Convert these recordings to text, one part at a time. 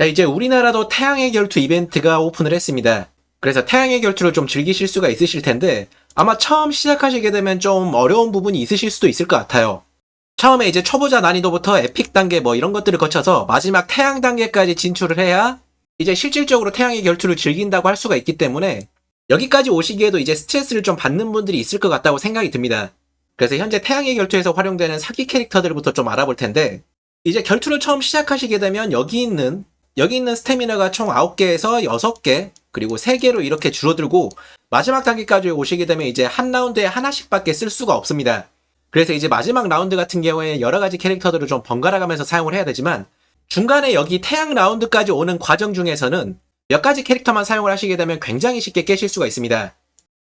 자, 이제 우리나라도 태양의 결투 이벤트가 오픈을 했습니다. 그래서 태양의 결투를 좀 즐기실 수가 있으실 텐데 아마 처음 시작하시게 되면 좀 어려운 부분이 있으실 수도 있을 것 같아요. 처음에 이제 초보자 난이도부터 에픽 단계 뭐 이런 것들을 거쳐서 마지막 태양 단계까지 진출을 해야 이제 실질적으로 태양의 결투를 즐긴다고 할 수가 있기 때문에 여기까지 오시기에도 이제 스트레스를 좀 받는 분들이 있을 것 같다고 생각이 듭니다. 그래서 현재 태양의 결투에서 활용되는 사기 캐릭터들부터 좀 알아볼 텐데 이제 결투를 처음 시작하시게 되면 여기 있는 여기 있는 스태미나가 총 9개에서 6개 그리고 3개로 이렇게 줄어들고 마지막 단계까지 오시게 되면 이제 한 라운드에 하나씩밖에 쓸 수가 없습니다. 그래서 이제 마지막 라운드 같은 경우에 여러 가지 캐릭터들을 좀 번갈아 가면서 사용을 해야 되지만 중간에 여기 태양 라운드까지 오는 과정 중에서는 몇 가지 캐릭터만 사용을 하시게 되면 굉장히 쉽게 깨실 수가 있습니다.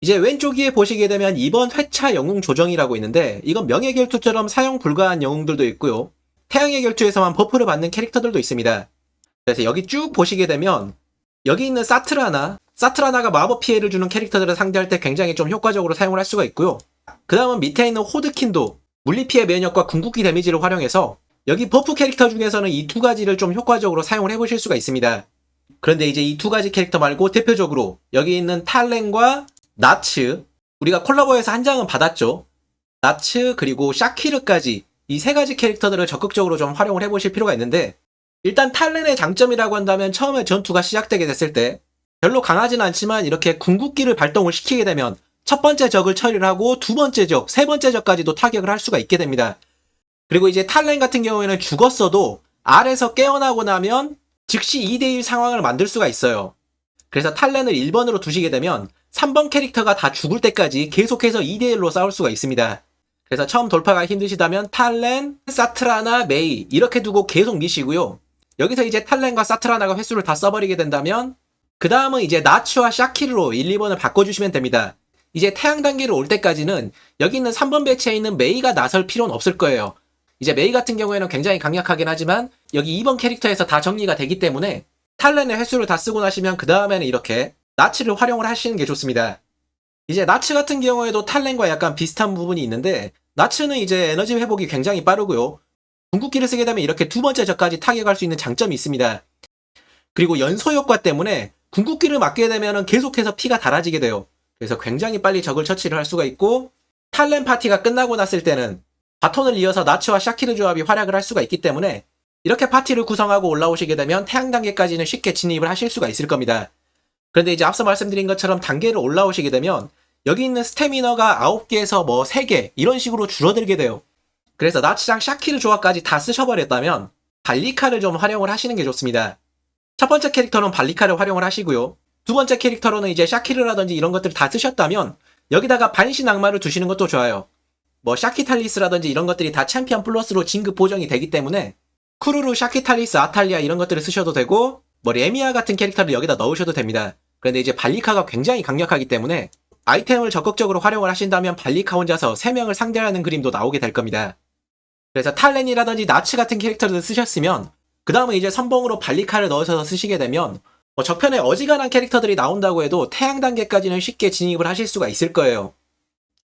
이제 왼쪽 위에 보시게 되면 이번 회차 영웅 조정이라고 있는데 이건 명예 결투처럼 사용 불가한 영웅들도 있고요. 태양의 결투에서만 버프를 받는 캐릭터들도 있습니다. 그래서 여기 쭉 보시게 되면 여기 있는 사트라나 사트라나가 마법 피해를 주는 캐릭터들을 상대할 때 굉장히 좀 효과적으로 사용을 할 수가 있고요. 그 다음은 밑에 있는 호드킨도 물리 피해 면역과 궁극기 데미지를 활용해서 여기 버프 캐릭터 중에서는 이 두 가지를 좀 효과적으로 사용을 해보실 수가 있습니다. 그런데 이제 이 두 가지 캐릭터 말고 대표적으로 여기 있는 탈렌과 나츠 우리가 콜라보에서 한 장은 받았죠. 나츠 그리고 샤키르까지 이 세 가지 캐릭터들을 적극적으로 좀 활용을 해보실 필요가 있는데 일단 탈렌의 장점이라고 한다면 처음에 전투가 시작되게 됐을 때 별로 강하진 않지만 이렇게 궁극기를 발동을 시키게 되면 첫 번째 적을 처리를 하고 두 번째 적, 세 번째 적까지도 타격을 할 수가 있게 됩니다. 그리고 이제 탈렌 같은 경우에는 죽었어도 R에서 깨어나고 나면 즉시 2대1 상황을 만들 수가 있어요. 그래서 탈렌을 1번으로 두시게 되면 3번 캐릭터가 다 죽을 때까지 계속해서 2대1로 싸울 수가 있습니다. 그래서 처음 돌파가 힘드시다면 탈렌, 사트라나, 메이 이렇게 두고 계속 미시고요. 여기서 이제 탈렌과 사트라나가 횟수를 다 써버리게 된다면 그 다음은 이제 나츠와 샤키르로 1, 2번을 바꿔주시면 됩니다. 이제 태양 단계로 올 때까지는 여기 있는 3번 배치에 있는 메이가 나설 필요는 없을 거예요. 이제 메이 같은 경우에는 굉장히 강력하긴 하지만 여기 2번 캐릭터에서 다 정리가 되기 때문에 탈렌의 횟수를 다 쓰고 나시면 그 다음에는 이렇게 나츠를 활용을 하시는 게 좋습니다. 이제 나츠 같은 경우에도 탈렌과 약간 비슷한 부분이 있는데 나츠는 이제 에너지 회복이 굉장히 빠르고요. 궁극기를 쓰게 되면 이렇게 두 번째 적까지 타격할 수 있는 장점이 있습니다. 그리고 연소 효과 때문에 궁극기를 맞게 되면 계속해서 피가 달아지게 돼요. 그래서 굉장히 빨리 적을 처치를 할 수가 있고 탈렌 파티가 끝나고 났을 때는 바톤을 이어서 나츠와 샤키르 조합이 활약을 할 수가 있기 때문에 이렇게 파티를 구성하고 올라오시게 되면 태양 단계까지는 쉽게 진입을 하실 수가 있을 겁니다. 그런데 이제 앞서 말씀드린 것처럼 단계를 올라오시게 되면 여기 있는 스태미너가 9개에서 뭐 3개 이런 식으로 줄어들게 돼요. 그래서 나츠랑 샤키르 조합까지 다 쓰셔버렸다면 발리카를 좀 활용을 하시는 게 좋습니다. 첫 번째 캐릭터는 발리카를 활용을 하시고요. 두 번째 캐릭터로는 이제 샤키르라든지 이런 것들 다 쓰셨다면 여기다가 반신 악마를 두시는 것도 좋아요. 뭐 샤키탈리스라든지 이런 것들이 다 챔피언 플러스로 진급 보정이 되기 때문에 쿠루루, 샤키탈리스, 아탈리아 이런 것들을 쓰셔도 되고 뭐 레미아 같은 캐릭터를 여기다 넣으셔도 됩니다. 그런데 이제 발리카가 굉장히 강력하기 때문에 아이템을 적극적으로 활용을 하신다면 발리카 혼자서 3명을 상대하는 그림도 나오게 될 겁니다. 그래서 탈렌이라든지 나츠 같은 캐릭터를 쓰셨으면 그 다음에 이제 선봉으로 발리카를 넣으셔서 쓰시게 되면 뭐 적편에 어지간한 캐릭터들이 나온다고 해도 태양 단계까지는 쉽게 진입을 하실 수가 있을 거예요.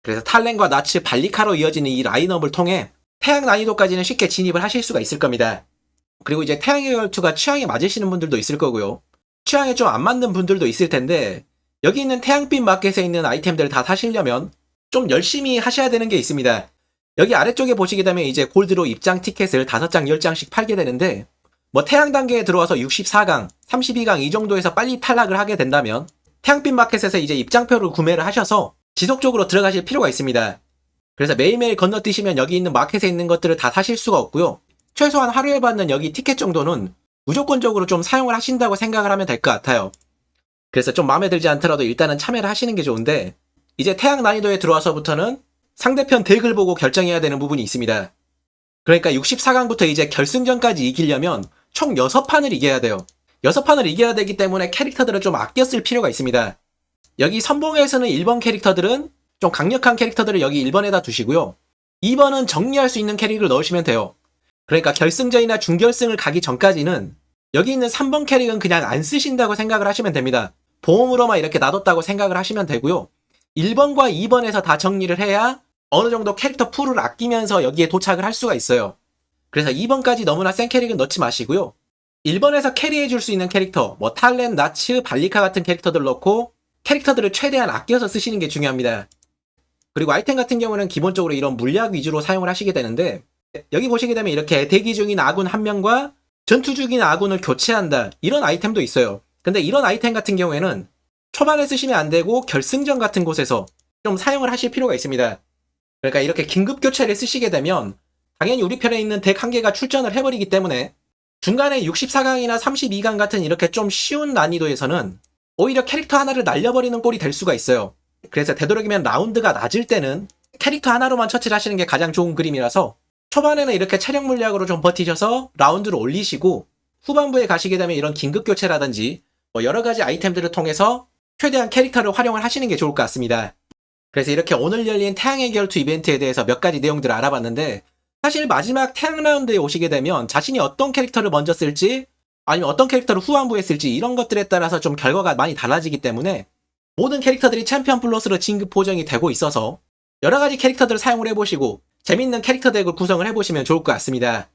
그래서 탈렌과 나츠, 발리카로 이어지는 이 라인업을 통해 태양 난이도까지는 쉽게 진입을 하실 수가 있을 겁니다. 그리고 이제 태양의 결투가 취향에 맞으시는 분들도 있을 거고요. 취향에 좀 안 맞는 분들도 있을 텐데 여기 있는 태양빛 마켓에 있는 아이템들을 다 사시려면 좀 열심히 하셔야 되는 게 있습니다. 여기 아래쪽에 보시게 되면 이제 골드로 입장 티켓을 5장, 10장씩 팔게 되는데 뭐 태양 단계에 들어와서 64강, 32강 이 정도에서 빨리 탈락을 하게 된다면 태양빛 마켓에서 이제 입장표를 구매를 하셔서 지속적으로 들어가실 필요가 있습니다. 그래서 매일매일 건너뛰시면 여기 있는 마켓에 있는 것들을 다 사실 수가 없고요. 최소한 하루에 받는 여기 티켓 정도는 무조건적으로 좀 사용을 하신다고 생각을 하면 될 것 같아요. 그래서 좀 마음에 들지 않더라도 일단은 참여를 하시는 게 좋은데 이제 태양 난이도에 들어와서부터는 상대편 덱을 보고 결정해야 되는 부분이 있습니다. 그러니까 64강부터 이제 결승전까지 이기려면 총 6판을 이겨야 돼요. 6판을 이겨야 되기 때문에 캐릭터들을 좀 아껴 쓸 필요가 있습니다. 여기 선봉에서는 1번 캐릭터들은 좀 강력한 캐릭터들을 여기 1번에다 두시고요. 2번은 정리할 수 있는 캐릭을 넣으시면 돼요. 그러니까 결승전이나 중결승을 가기 전까지는 여기 있는 3번 캐릭은 그냥 안 쓰신다고 생각을 하시면 됩니다. 보험으로만 이렇게 놔뒀다고 생각을 하시면 되고요. 1번과 2번에서 다 정리를 해야 어느 정도 캐릭터 풀을 아끼면서 여기에 도착을 할 수가 있어요. 그래서 2번까지 너무나 센 캐릭은 넣지 마시고요. 1번에서 캐리해줄 수 있는 캐릭터, 뭐 탈렌, 나츠, 발리카 같은 캐릭터들 넣고 캐릭터들을 최대한 아껴서 쓰시는 게 중요합니다. 그리고 아이템 같은 경우는 기본적으로 이런 물약 위주로 사용을 하시게 되는데 여기 보시게 되면 이렇게 대기 중인 아군 한 명과 전투 중인 아군을 교체한다 이런 아이템도 있어요. 근데 이런 아이템 같은 경우에는 초반에 쓰시면 안 되고 결승전 같은 곳에서 좀 사용을 하실 필요가 있습니다. 그러니까 이렇게 긴급 교체를 쓰시게 되면 당연히 우리 편에 있는 덱 한 개가 출전을 해버리기 때문에 중간에 64강이나 32강 같은 이렇게 좀 쉬운 난이도에서는 오히려 캐릭터 하나를 날려버리는 꼴이 될 수가 있어요. 그래서 되도록이면 라운드가 낮을 때는 캐릭터 하나로만 처치를 하시는 게 가장 좋은 그림이라서 초반에는 이렇게 체력 물약으로 좀 버티셔서 라운드를 올리시고 후반부에 가시게 되면 이런 긴급 교체라든지 뭐 여러 가지 아이템들을 통해서 최대한 캐릭터를 활용을 하시는 게 좋을 것 같습니다. 그래서 이렇게 오늘 열린 태양의 결투 이벤트에 대해서 몇 가지 내용들을 알아봤는데 사실 마지막 태양 라운드에 오시게 되면 자신이 어떤 캐릭터를 먼저 쓸지 아니면 어떤 캐릭터를 후반부에 쓸지 이런 것들에 따라서 좀 결과가 많이 달라지기 때문에 모든 캐릭터들이 챔피언 플러스로 진급 보정이 되고 있어서 여러 가지 캐릭터들을 사용을 해보시고 재밌는 캐릭터 덱을 구성을 해보시면 좋을 것 같습니다.